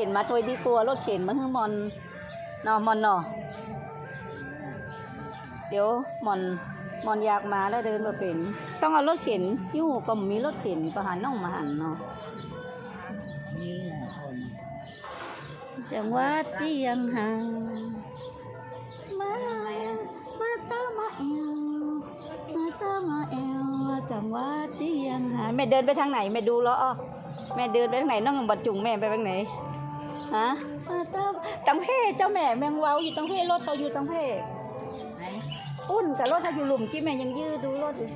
เข็นมาตัวดีกลัวรถเข็นมาให้มอนนอมอนนอเดี๋ยวมอนมอนอยากมาแล้วเดินมาเป็น ต้องเอารถเข็นยู่ก็มีรถเข็นก็หันน้องมาหันเนาะจังหวัดเจียงหางมามาตามาเอวมาตามาเอวจังหวัดเจียงหางแม่เดินไปทางไหนแม่ดูแล้วอ้อแม่เดินไปทางไหนน้องบัดจุงแม่ไปทางไหน ฮะมาตาตังเพ่เจ้าแม่แมงเว้าอยู่ตังเพ่รถเขาอยู่ตังเพ่ไหนอุ่นกับรถเขาอยู่หลุมที่แม่ยังยืดดูรถอยู่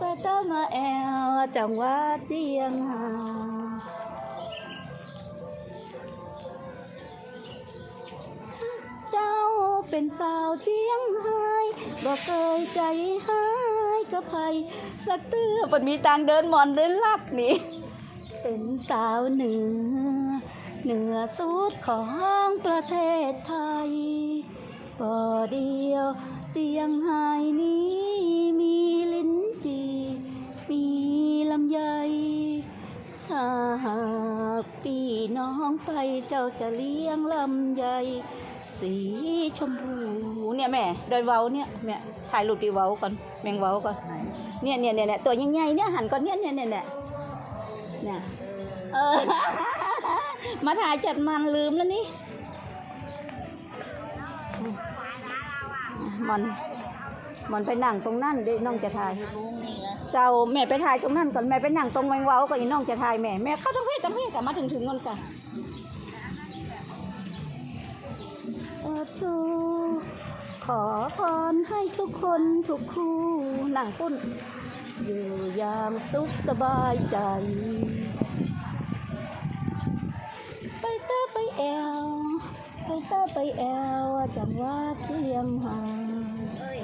มาตามาเอวจังหวัดเจียงหางเจ้าเป็นสาวเจียงไฮ้บอกเคยใจหายกับใครสักเตื้อมันมีตังเดินหมอนเดินลับนี่ เป็นสาวเหนือ เหนือสุดของประเทศไทยบ่เดียวเจียงไฮ้นี้มีลิ้นจีมีลำไยถ้าหากพี่น้องไปเจ้าจะเลี้ยงลำไยสีชมพูเนี่ยแม่โดยเว้าเนี่ยแม่ถ่ายรูปดีเว้าก่อนแมงเว้าก่อนเนี่ยเนี่ยเนี่ยเนี่ยตัวใหญ่ๆเนี่ยหันก่อนเนี่ยเนี่ยเนี่ยเนี่ยเนี่ยเออ มาถ่ายจัดมันลืมแล้วนี่มันมันไปนั่งตรงนั่นเดี๋ยน้องจะถ่าย เจ้าแม่ไปถ่ายตรงนั้นก่อนแม่ไปนั่งตรงแมงเว้าก่อนอีน้องจะถ่ายแม่แม่เข้าทั้งเพศทั้งเพศกลับมาถึงถึงก่อนค่ะเออทูขอพรให้ทุกคนทุกคู่หนังปุ้น อยู่อย่างสุขสบายใจ วไปเตอไปแอวจังหวัดเทียมหางเอ้ย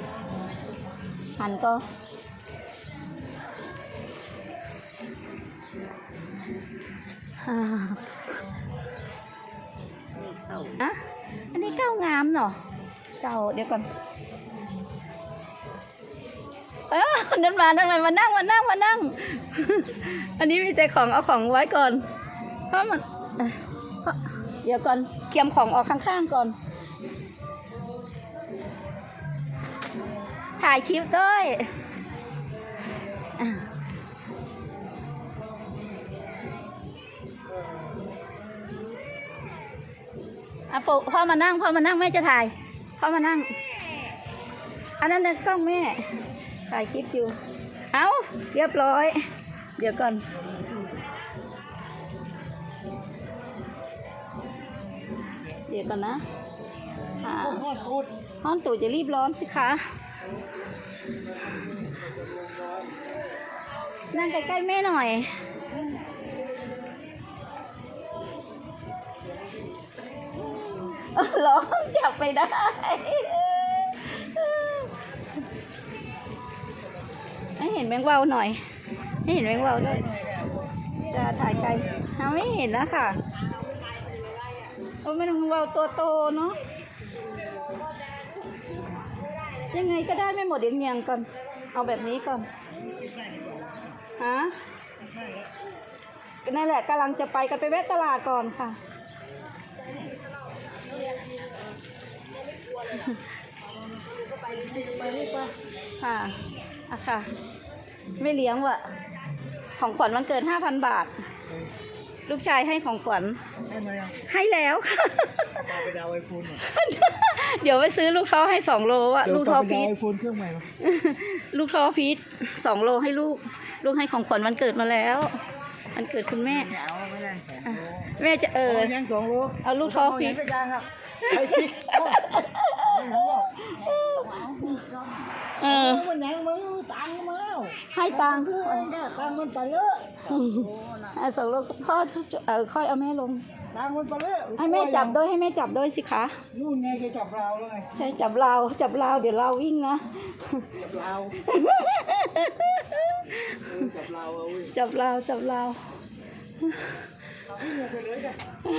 หันก็ฮ่านี่เข้าอะอันนี้เก้างามเนาะเจ้าเดี๋ยวก่อนเออเดินมานั่งเลยมานั่งมานั่งมานั่ง อันนี้มีแต่ของเอาของไว้ก่อน เพราะมัน เดี๋ยวก่อนเกียมของออกข้างๆก่อน ถ่ายคลิปด้วยอะปุพ่อมานั่งพ่อมานั่งแม่จะถ่ายพ่อมานั่ง อันนั้นน่ะกล้องแม่ ถ่ายคลิปอยู่ เอ้าเรียบร้อย เดี๋ยวก่อน เดี๋ยวก่อนนะอ่าโคตรพูดห้องตู่จะรีบร้อนสิคะ นั่งใกล้ๆแม่หน่อยเออร้อนจับไปได้ให้เห็นแมงเวาวหน่อย ให้เห็นแมงเวาวด้วยจะถ่ายไกลหาไม่เห็นแล้วค่ะ โอ้ไม่ต้องแมงเวาวตัวโตเนาะยังไงก็ได้ไม่หมดเดี๋ยวเงียงก่อน เอาแบบนี้ก่อนฮะก็นั่นแหละกำลังจะไปกันไปแวะตลาดก่อนค่ะไปรีบไปค่ะอะค่ะ ไม่เลี้ยงว่ะของขวัญวันเกิดห้าพันบาท ลูกชายให้ของขวัญให้มายังให้แล้วค่ะปาไปดาวไอโฟนเดี๋ยวไปซื้อลูกท้อให้สองโลอะลูกท้อไปพีดาวช ไอโฟนเครื่องใหม่มาลูกท้อพีชสองโลให้ลูก ลูกให้ของขวัญวันเกิดมาแล้ววันเกิดคุณแม่เนี่ยเอาไม่ได้สองอะโลแม่จะเออยังสองโลเอาลูกท้อพีชเาเห็นไปกลางครับไอ้พิกเอาเอา เออ มันยังมึงตังค์มาแล้ว ให้ตังค์ตังค์ตังค์มันไปเยอะอะสองโลพ่อเออค่อยเอาแม่ลงตังค์มันไปเยอะให้แม่จับด้วยให้แม่จับด้วยสิคะนู่นไงแกจับเราแล้วไงใช่จับเราวจับเราวเดี๋ยวเราววิ่งนะจับเราเออจับเราเอาเว้ยจับเราวจับเราววิ่งไปเลยจ้ะ